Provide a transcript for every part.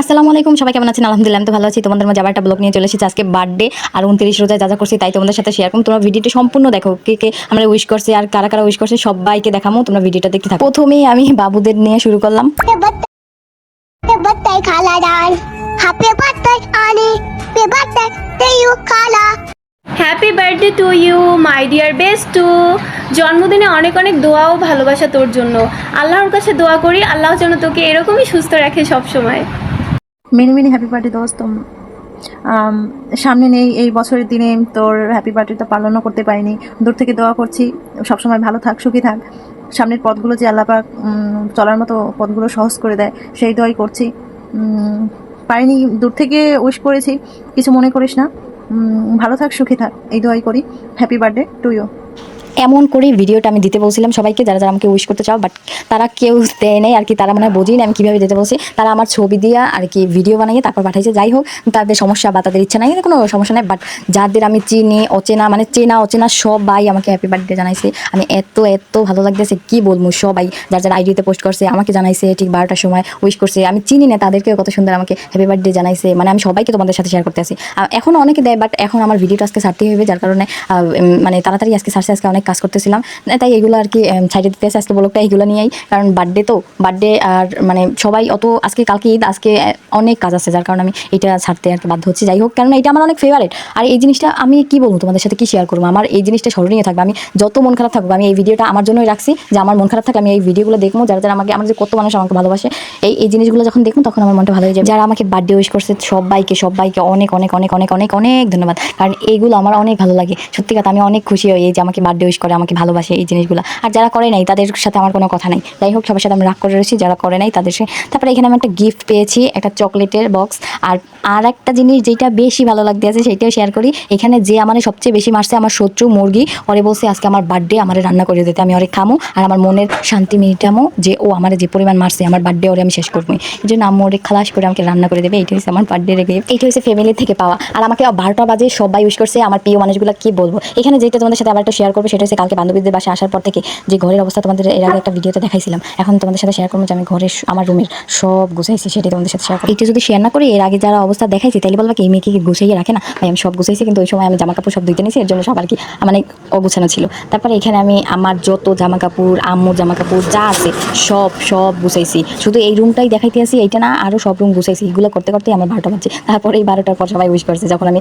আসসালামু আলাইকুম সবাই কেমন আছেন? আলহামদুলিল্লাহ আমি তো ভালো আছি। তোমাদের মাঝে আবার একটা ব্লগ নিয়ে চলে এসেছি। আজকে বার্থডে আর উনত্রিশ রোজায় যা যা করছি তাই তোমাদের সাথে শেয়ার করুন তোমরা ভিডিওটি সম্পূর্ণ দেখো কে কে আমরা উইশ করছি আর কারা কারা উইশ করছে সবাইকে দেখামো তোমরা ভিডিওটা দেখতে থাকো। প্রথমেই আমি বাবুদের নিয়ে শুরু করলাম. Happy birthday to you my dear best to জন্মদিনে অনেক অনেক দোয়া ও ভালোবাসা তোর জন্য। আল্লাহর কাছে দোয়া করি আল্লাহ যেন তোকে এরকমই সুস্থ রাখে সব সময় মেনি মেনি হ্যাপি বার্থডে দোস্ত। সামনে নেই এই বছরের দিনে, তোর হ্যাপি বার্থডেটা পালনও করতে পারিনি। দূর থেকে দোয়া করছি, সবসময় ভালো থাক, সুখী থাক। সামনের পথগুলো যে আল্লাপাক চলার মতো পথগুলো সহজ করে দেয়, সেই দোয়াই করছি। পারিনি, দূর থেকে উইশ করেছি, কিছু মনে করিস না। ভালো থাক, সুখী থাক, এই দোয়াই করি। Happy birthday to you. এমন করে ভিডিওটা আমি দিতে বলছিলাম সবাইকে, যারা যারা আমাকে উইশ করতে চাও বাট তারা কেউ দেয় নেই, আর কি তারা মানে বোঝেই না আমি কীভাবে দিতে বলছি। তারা আমার ছবি দিয়ে আর কি ভিডিও বানিয়ে তারপর পাঠাইছে, যাই হোক, তাদের সমস্যা বা তাদের ইচ্ছা নাই, কোনো সমস্যা নাই বাট যাদের আমি চিনি, অচেনা মানে চেনা, অচেনা সবাই আমাকে হ্যাপি বার্থডে জানাইছে। আমি এত এত ভালো লাগতেছে, কি বলব সবাই, যার যারা আইডিতে পোস্ট করছে, আমাকে জানাইছে, ঠিক বারোটার সময় উইশ করছে। আমি চিনি না তাদেরকে কত সুন্দর আমাকে হ্যাপি বার্থডে জানাইছে মানে আমি সবাইকে তোমাদের সাথে শেয়ার করতে আসি এখনও অনেকে দেয় বাট এখন আমার ভিডিওটা আজকে ছাড়তে হবে, যার কারণে মানে তাড়াতাড়ি আজকে সারছে আজকে অনেক কাজ করতেছিলাম। তাই এগুলো আর কি সাইডে দিতে আজকে ব্লগটা এইগুলো নিয়েই। কারণ বার্থডে তো বার্থডে আর মানে সবাই অত, আজকে কালকে ঈদ, আজকে অনেক কাজ আছে, যার কারণে আমি এটা ছাড়তে আর কি বাধ্য হচ্ছি। যাই হোক কারণ এটা আমার অনেক ফেভারিট আর এই জিনিসটা আমি কি বলব তোমাদের সাথে, কি শেয়ার করব? আমার এই জিনিসটা স্মরণীয় থাকবে। আমি যত মন খারাপ থাকব আমি এই ভিডিওটা আমার জন্যই রাখছি। যে আমার মন খারাপ থাকে আমি এই ভিডিওগুলো দেখব। যারা যারা আমাকে, আমার যে কত মানুষ আমাকে ভালোবাসে, এই এই জিনিসগুলো যখন দেখুন তখন আমার মনটা ভালো হয়ে যায় যারা আমাকে বার্থডে উইশ করছে, সবাইকে সবাইকে অনেক অনেক অনেক অনেক অনেক অনেক ধন্যবাদ। কারণ এইগুলো আমার অনেক ভালো লাগে। সত্যি কথা, আমি অনেক খুশি হই যে আমাকে বার্থডে করে, আমাকে ভালোবাসে এই জিনিসগুলো? আর যারা করে নাই, তাদের সাথে আমার কোনো কথা নাই। যাই হোক, সবার সাথে আমি রাগ করে রয়েছি, যারা করে নাই, তাদের সাথে তারপরে এখানে আমি একটা গিফট পেয়েছি, একটা চকলেটের বক্স আর আর একটা জিনিস যেটা বেশি ভালো লাগতে আছে, সেটাও শেয়ার করি। এখানে যে আমার সবচেয়ে বেশি মারছে আমার শত্রু মুরগি, ওরে বলছে, আজকে আমার বার্থডে আমার রান্না করে দিতে আমি ওরে খামো। আর আমার মনের শান্তি মিটামো যে ও আমার যে পরিমাণ মারছে, আমার বার্থডে ওরে আমি শেষ করব। এই জন্য আম্মু ওরে খালাস করে আমাকে রান্না করে দেবে এইটা হচ্ছে আমার বার্থডে রেগে এইটা হচ্ছে ফ্যামিলি থেকে পাওয়া। আর আমাকে বারোটা বাজে সবাই উইশ করছে, আমার প্রিয় মানুষগুলো কি বলব? এখানে যেটা তোমাদের সাথে আবার একটা শেয়ার করব, সেটা হচ্ছে কালকে বান্ধবীদের বাসায় আসার পর থেকে যে ঘরের অবস্থা তোমাদের এর আগে একটা ভিডিওতে দেখাইছিলাম, এখন তোমাদের সাথে শেয়ার করব যে আমি ঘরের আমার রুমের সব গুছাইছি, সেটাই তোমাদের সাথে শেয়ার করি এটা যদি শেয়ার না করি, এর আগে যারা অবস্থা দেখাইছি তাহলে বলবা কি, এই মেয়েকে কি গুছাইয়ে রাখে না? ভাই, আমি সব গুছাইছি, কিন্তু ওই সময় আমি জামা কাপড় সব ধুইতে নিয়েছি এর জন্য সব আর কি মানে অগুছানো ছিল। তারপরে এখানে আমি আমার যত জামা কাপড় আম্মুর জামা কাপড় যা আছে, সব সব গুছাইছি। শুধু এই রুমটাই দেখাইতে আসি, এইটা না আরও সব রুম গুছাইছি, এগুলো করতে করতে আমার বারোটা বাজছে তারপরে এই বারোটার পর সবাই উইশ করছে, যখন আমি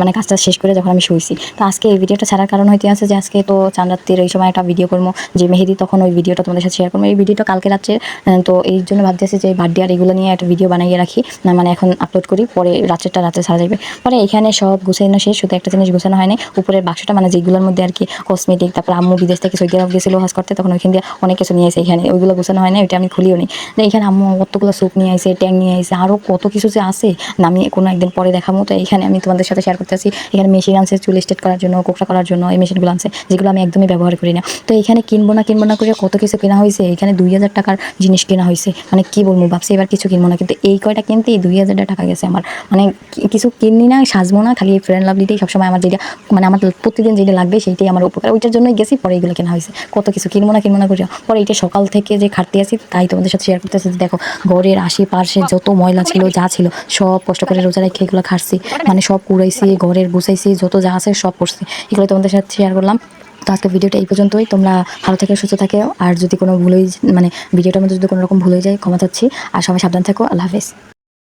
মানে কাজটা শেষ করে যখন আমি শুয়েছি তো আজকে এই ভিডিওটা ছাড়ার কারণ হইতে আছে যে, আজকে তো চাঁদ রাত্রির এই সময় একটা ভিডিও করব, যে মেহেদি তখন ওই ভিডিওটা তোমাদের সাথে শেয়ার করব। এই ভিডিওটা কালকে রাত্রে তো এই জন্য ভাবতেছি যে বার্থডে আর এগুলো নিয়ে একটা ভিডিও বানিয়ে রাখি, না মানে এখন আপলোড করি, পরে রাত্রেটা রাত্রে ছাড়া যাবে। পরে এখানে সব গুছানো শেষ, শুধু একটা জিনিস গুছানো হয়নি, উপরের বাক্সটা মানে যেগুলোর মধ্যে আর কি কসমেটিক তারপর আম্মু বিদেশ থেকে সৌদি আরব গেছিল, হাজ করতে, তখন ওইখান দিয়ে অনেক কিছু নিয়ে আসে এখানে, ওইগুলো গুছানো হয় না ওইটা আমি খুলিও নি। এখানে আম্মু কতগুলো স্যুপ নিয়ে আসে ট্যাং নিয়ে আসে আরও কত কিছু যে আছে না আমি কোনো একদিন পরে দেখাবো। তো এখানে আমি তোমাদের সাথে শেয়ার করতেছি এখানে মেশিন আনছে চুল স্টেট করার জন্য, কোকড়া করার জন্য, এই মেশিনগুলো আনছে, যেগুলো আমি একদমই ব্যবহার করি না। তো এখানে কিনবো না কিনবো না করে কত কিছু কেনা হয়েছে? এখানে দুই হাজার টাকার জিনিস কেনা হয়েছে। মানে কি বলব, ভাবছি এবার কিছু কিনবো না। কিন্তু এই কয়টা কিনতেই দুই হাজার টাকা গেছে আমার। মানে কিছু কিনি না, সাজবো না, খালি ফ্রেন্ড লাভলিতেই সবসময় আমার যেটা মানে আমার প্রতিদিন যেটা লাগবে সেইটাই আমার উপকার। ওইটার জন্যই গেছি, পরে এগুলো কেনা হয়েছে। কত কিছু কিনবো না কিনবো না করে। পরে এটা সকাল থেকে যে খাটতে আসি, তাই তোমাদের সাথে শেয়ার করতেছি দেখো, ঘরের আশেপাশে যত ময়লা ছিল, যা ছিল, সব কষ্ট করে রোজা রেখে এগুলো খাটছি। মানে সব কুড়াইছি, ঘরের গুছাইছি, যত যা আছে সব করছি। এগুলো তোমাদের সাথে শেয়ার করলাম। তো আজকে ভিডিওটা এই পর্যন্তই। তোমরা ভালো থেকে, সুস্থ থাকে। আর যদি কোনো ভুল হয়ে মানে ভিডিওটার মধ্যে যদি কোনো রকম ভুল হয়ে যায়, ক্ষমা চাচ্ছি। আর সবাই সাবধান থাকো। আল্লাহ হাফেজ।